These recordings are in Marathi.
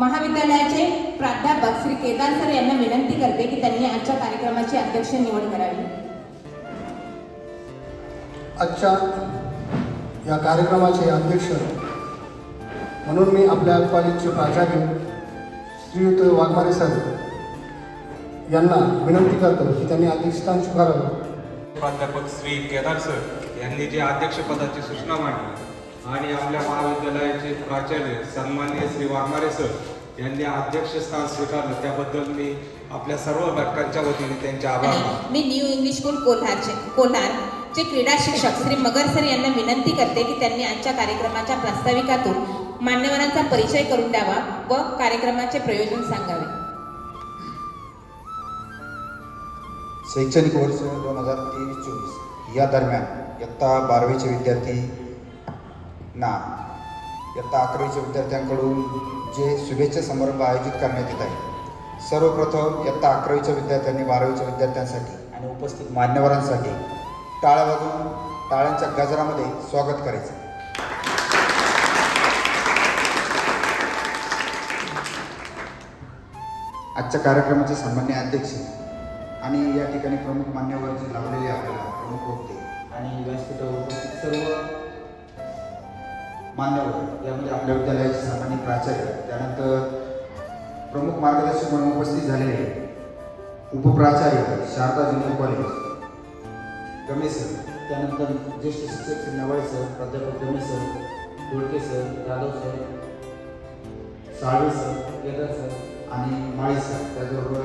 महाविद्यालयाचे प्राध्यापक श्री केदार सर यांना विनंती करते की त्यांनी आजच्या कार्यक्रमाची अध्यक्ष निवड करावी. आजच्या या कार्यक्रमाचे अध्यक्ष म्हणून मी आपल्या कॉलेजचे प्राचार्य श्रीयुत वाघमारे सर यांना विनंती करतो की त्यांनी अध्यक्षस्थान स्वीकारावं. प्राध्यापक श्री केदार सर यांनी जे अध्यक्षपदाची सूचना मांडली आणि आपल्या महाविद्यालयाचे प्राचार्य सन्माननीय श्री वाघमारे सर यांनी अध्यक्षस्थान स्वीकारलं. त्याबद्दल मी आपल्या सर्व घटकांच्या वतीने त्यांचे आभार मानतो. मी न्यू इंग्लिश स्कूल कोल्हारचे कोल्हारचे क्रीडा शिक्षक श्री मगर सर यांना विनंती करते की त्यांनी आजच्या कार्यक्रमाच्या प्रास्ताविकातून मान्यवरांचा परिचय करून द्यावा व कार्यक्रमाचे प्रयोजन सांगावे. शैक्षणिक वर्ष दोन हजार तेवीस चोवीस या दरम्यान इयत्ता बारावीचे विद्यार्थी ना. इयत्ता अकरावीच्या विद्यार्थ्यांकडून जे शुभेच्छा समारंभ आयोजित करण्यात येत आहे सर्वप्रथम इयत्ता अकरावीच्या विद्यार्थ्यांनी बारावीच्या विद्यार्थ्यांसाठी आणि उपस्थित मान्यवरांसाठी टाळ्या वाजवून टाळ्यांच्या गजरामध्ये स्वागत करायचं. आजच्या कार्यक्रमाचे सामान्य अध्यक्ष आणि या ठिकाणी प्रमुख मान्यवर जे लावलेले आपल्याला प्रमुख होते आणि व्यासपीठावर उपस्थित सर्व मान्यवर यामध्ये आपल्या विद्यालयाचे सामान्य प्राचार्य त्यानंतर प्रमुख मार्गदर्शक म्हणून उपस्थित झालेले उपप्राचार्य Sharada junior college. Game sir त्यानंतर ज्येष्ठ शिक्षक श्री नवाळे सर प्राध्यापक Game sir Dolke sir Yadav sir Salve sir Kedar sir आणि माळी सर त्याचबरोबर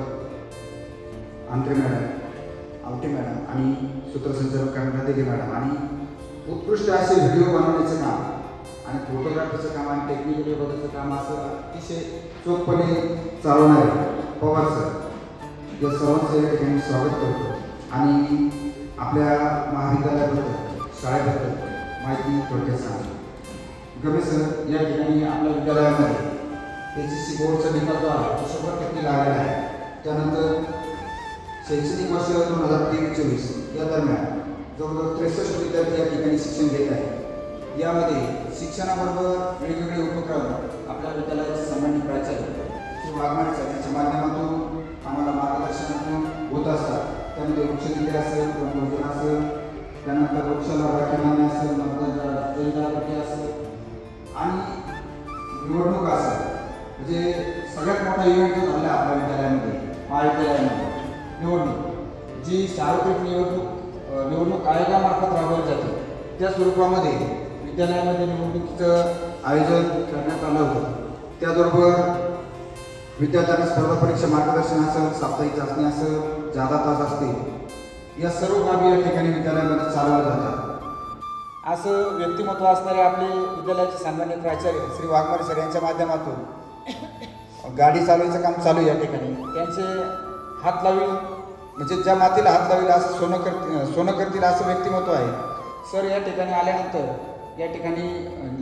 आमटे मॅडम आवटे मॅडम आणि सूत्रसंचालक कर्णादेवी मॅडम. आणि उत्कृष्ट असे व्हिडिओ बनवण्याचं काम आणि फोटोग्राफीचं काम आणि टेक्निकल विभागाचं काम असं अतिशय चोखपणे चालवणार पवार सर या सर्वांचं या ठिकाणी स्वागत करतो. आणि आपल्या महाविद्यालयाबद्दल शाळेबद्दल माहिती थोडक्यात सांगतो. गमे सर या ठिकाणी आपल्या विद्यालयामध्ये एच एस सी बोर्डचा निकाल जो आहे तो शंभर टक्के लागलेला आहे. त्यानंतर शैक्षणिक वर्ष दोन हजार तेवीस चोवीस या दरम्यान जवळजवळ त्रेसष्ट विद्यार्थी या ठिकाणी शिक्षण घेत आहेत. यामध्ये शिक्षणाबरोबर वेगवेगळे उपक्रम आपल्या विद्यालयाचे सामान्य प्राचार्य ते वाघमारे सर माध्यमातून आम्हाला मार्गदर्शनातून होत असतात. त्यामध्ये वृक्षनिधी असेल वनभोजन असेल त्यानंतर वृक्षाला राखीमान्य असेल मतदार असेल. आणि निवडणूक असेल म्हणजे सगळ्यात मोठा इव्हेंट जो झाला आपल्या विद्यालयामध्ये महाविद्यालयामध्ये निवडणूक. जी सार्वत्रिक निवडणूक निवडणूक आयोगामार्फत राबवली जाते. त्या स्वरूपामध्ये विद्यालयामध्ये निवडणुकीचं आयोजन करण्यात आलं होतं. त्याचबरोबर विद्यार्थ्यांना स्पर्धा परीक्षा मार्गदर्शन असेल साप्ताहिक चाचणी असेल जादा तास असतील या सर्व बाबी या ठिकाणी विद्यालयामध्ये चालवल्या जातात. असं व्यक्तिमत्व असणारे आपले विद्यालयाचे सामान्य प्राचार्य श्री वाघमारे सर यांच्या माध्यमातून गाडी चालवायचं काम चालू आहे या ठिकाणी. त्यांचे हात लावील म्हणजे ज्या मातीला हात लावील असं सोनं कर सोनं करतील असं व्यक्तिमत्व आहे. सर या ठिकाणी आल्यानंतर या ठिकाणी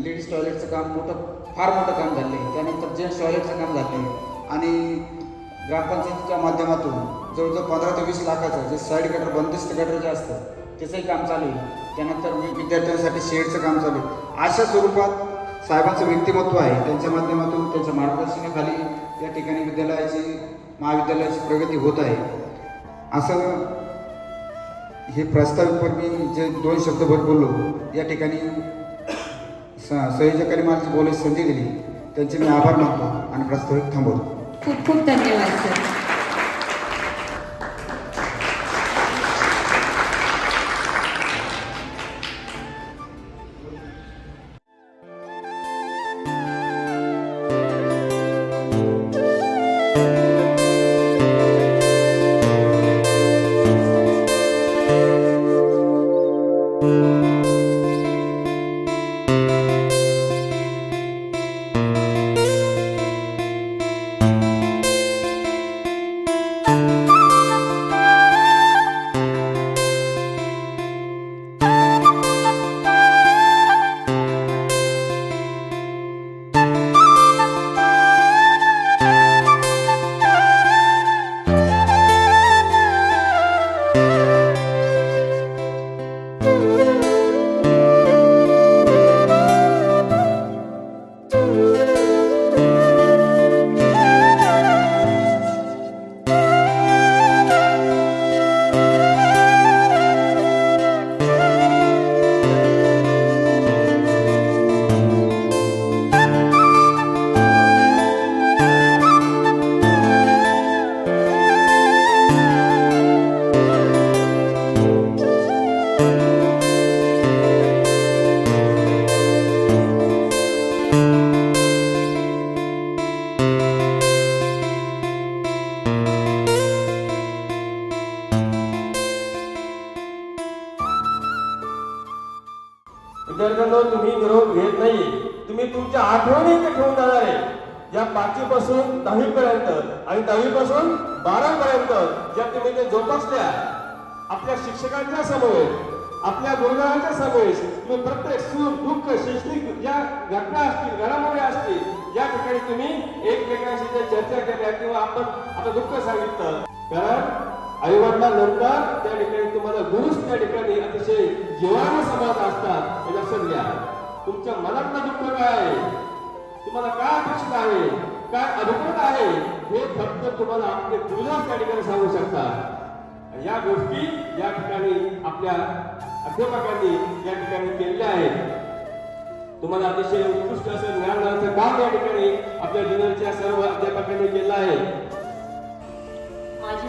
लेडीज टॉयलेटचं काम मोठं फार मोठं काम झालं आहे. त्यानंतर जेंट्स टॉयलेटचं काम झालं आहे. आणि ग्रामपंचायतीच्या माध्यमातून जवळजवळ पंधरा ते वीस लाखाचं जे साईड गटर बंदिस्त गटर जे असतं त्याचंही काम चालू आहे. त्यानंतर विद्यार्थ्यांसाठी शेडचं काम चालू आहे. अशा स्वरूपात साहेबांचं व्यक्तिमत्व आहे. त्यांच्या माध्यमातून त्यांच्या मार्गदर्शनाखाली या ठिकाणी विद्यालयाची महाविद्यालयाची प्रगती होत आहे. असं हे प्रास्ताविकवर मी जे दोन शब्दभर बोललो या ठिकाणी संयोजकांनी मला बोलायची संधी दिली. त्यांचे मी आभार मानतो आणि प्रस्तावित थांबवतो. खूप खूप धन्यवाद सर. विद्यार्थ्यांना तुम्ही निरोप घेत नाही तुम्ही तुमच्या आठवणी इथे ठेवून जाणार आहे. या पाचवी पासून दहावी पर्यंत आणि दहावी पासून बारा पर्यंत ज्या तुम्ही ते जोपासल्या आपल्या शिक्षकांच्या समोर आपल्या गुरुजनांच्या समावेश तुम्ही प्रत्येक सुख दुःख शैक्षणिक ज्या घटना असतील घडामोडी असतील या ठिकाणी तुम्ही एकमेकांशी ज्या चर्चा केल्या किंवा आपण आपलं दुःख सांगितलं. कारण आईवडिलांनंतर त्या ठिकाणी तुम्हाला गुरुच त्या ठिकाणी अतिशय जीवान समाज असतात. हे लक्षात घ्या. तुमच्या मनातला दुःख काय आहे? तुम्हाला काय अपेक्षित आहे? काय अभिप्राय आहे? हे फक्त तुम्हाला आपले गुरुदास त्या ठिकाणी सांगू शकतात. या गोष्टी या ठिकाणी आपल्या अध्यापकांनी या ठिकाणी केलेल्या आहेत. तुम्हाला अतिशय उत्कृष्ट असं ज्ञान काम या ठिकाणी आपल्या जिल्ह्याच्या सर्व अध्यापकांनी केलं आहे.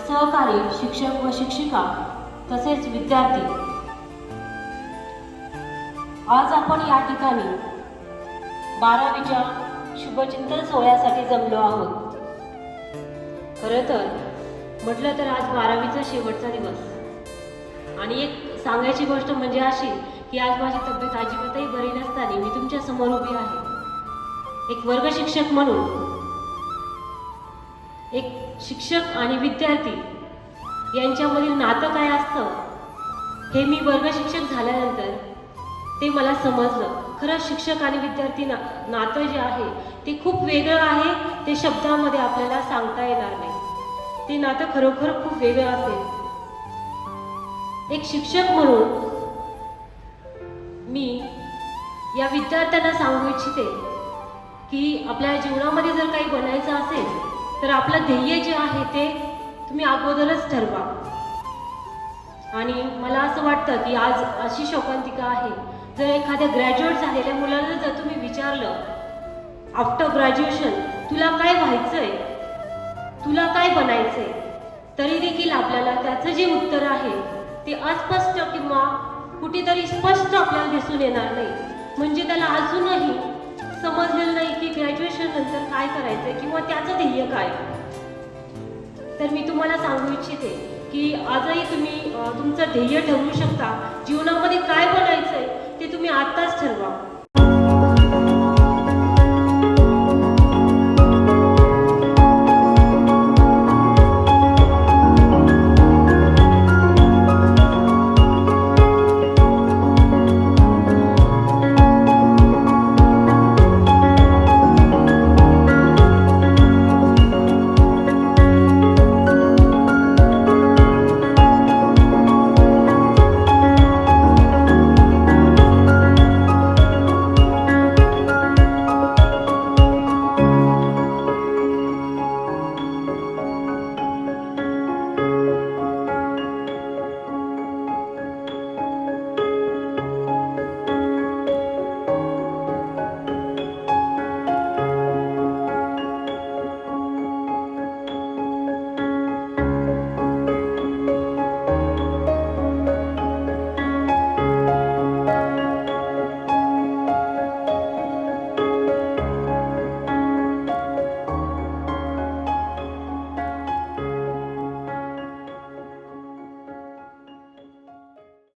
सहकारी शिक्षक व शिक्षिका तसेच विद्यार्थी. आज आपण या ठिकाणी बारावीच्या शुभचिंतन सोहळ्यासाठी जमलो आहोत. खरं तर म्हटलं तर आज बारावीचा शेवटचा दिवस. आणि एक सांगायची गोष्ट म्हणजे अशी की आज माझी तब्येत अजिबातही बरी नसताना मी तुमच्यासमोर उभी आहे. एक वर्ग शिक्षक म्हणून एक शिक्षक आणि विद्यार्थी यांच्यामधील नातं काय असतं हे मी वर्ग शिक्षक झाल्यानंतर ते मला समजलं. खरंच शिक्षक आणि विद्यार्थी ना नातं जे आहे ते खूप वेगळं आहे ते शब्दामध्ये आपल्याला सांगता येणार नाही. ते नातं खरोखर खूप वेगळं असेल. एक शिक्षक म्हणून मी या विद्यार्थ्यांना सांगू इच्छिते की आपल्या जीवनामध्ये जर काही बनायचं तर आपलं ध्येय जे आहे ते तुम्ही अगोदरच ठरवा. आणि मला असं वाटतं की आज अशी शोकांतिका आहे. जर एखाद्या ग्रॅज्युएट झालेल्या मुलाला जर तुम्ही विचारलं आफ्टर ग्रॅज्युएशन तुला काय व्हायचंय? तुला काय बनायचंय? तरी देखील आपल्याला त्याचं जे उत्तर आहे ते अस्पष्ट किंवा कुठेतरी स्पष्ट आपल्याला दिसून येणार नाही. म्हणजे त्याला अजूनही समजलेलं नाही की ग्रॅज्युएशन नंतर काय करायचं किंवा त्याचं ध्येय काय. तर मी तुम्हाला सांगू इच्छिते की आजही तुम्ही तुमचं ध्येय ठरवू शकता. जीवनामध्ये काय बनायचंय ते तुम्ही आत्ताच ठरवा.